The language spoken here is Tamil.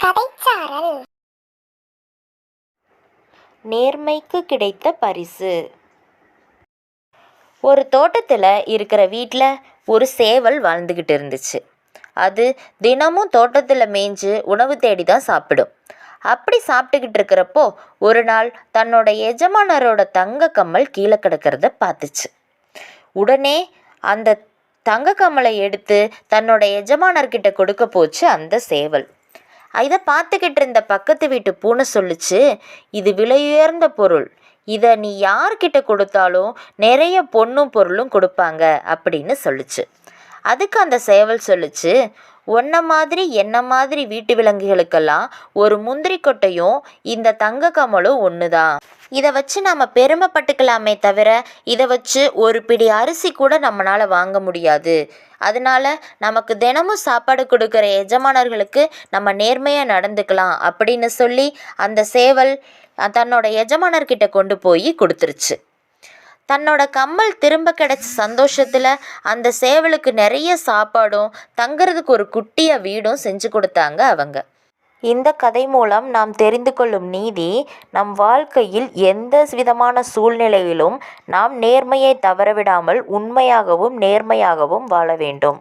கதைச்சாரல் நேர்மைக்கு கிடைத்த பரிசு. ஒரு தோட்டத்தில் இருக்கிற வீட்டில் ஒரு சேவல் வாழ்ந்துக்கிட்டு இருந்துச்சு. அது தினமும் தோட்டத்தில் மேய்ஞ்சு உணவு தேடி தான் சாப்பிடும். அப்படி சாப்பிட்டுக்கிட்டு இருக்கிறப்போ ஒரு நாள் தன்னோட எஜமானரோட தங்க கம்மல் கீழே கிடக்கிறத பார்த்துச்சு. உடனே அந்த தங்க கமலை எடுத்து தன்னோட எஜமானர்கிட்ட கொடுக்க போச்சு அந்த சேவல். இதை பார்த்துக்கிட்டு இருந்த பக்கத்து வீட்டு பூனை சொல்லுச்சு இது விலையுயர்ந்த பொருள். இதை நீ யார்கிட்ட கொடுத்தாலும் நிறைய பொண்ணும் பொருளும் கொடுப்பாங்க அப்படின்னு சொல்லுச்சு. அதுக்கு அந்த சேவல் சொல்லுச்சு ஒன்றை மாதிரி என்ன மாதிரி வீட்டு விலங்குகளுக்கெல்லாம் ஒரு முந்திரி கொட்டையும் இந்த தங்க கமலும் ஒன்று தான் இதை வச்சு நாம் பெருமைப்பட்டுக்கலாமே தவிர இதை வச்சு ஒரு பிடி அரிசி கூட நம்மளால் வாங்க முடியாது. அதனால நமக்கு தினமும் சாப்பாடு கொடுக்குற எஜமானர்களுக்கு நம்ம நேர்மையாக நடந்துக்கலாம் அப்படின்னு சொல்லி அந்த சேவல் தன்னோட எஜமானர்கிட்ட கொண்டு போய் கொடுத்துருச்சு. தன்னோட கம்மல் திரும்ப கிடைச்ச சந்தோஷத்தில் அந்த சேவலுக்கு நிறைய சாப்பாடும் தங்குறதுக்கு ஒரு குட்டிய வீடும் செஞ்சு கொடுத்தாங்க அவங்க. இந்த கதை மூலம் நாம் தெரிந்து கொள்ளும் நீதி நம் வாழ்க்கையில் எந்த விதமான சூழ்நிலையிலும் நாம் நேர்மையை தவறவிடாமல் உண்மையாகவும் நேர்மையாகவும் வாழ வேண்டும்.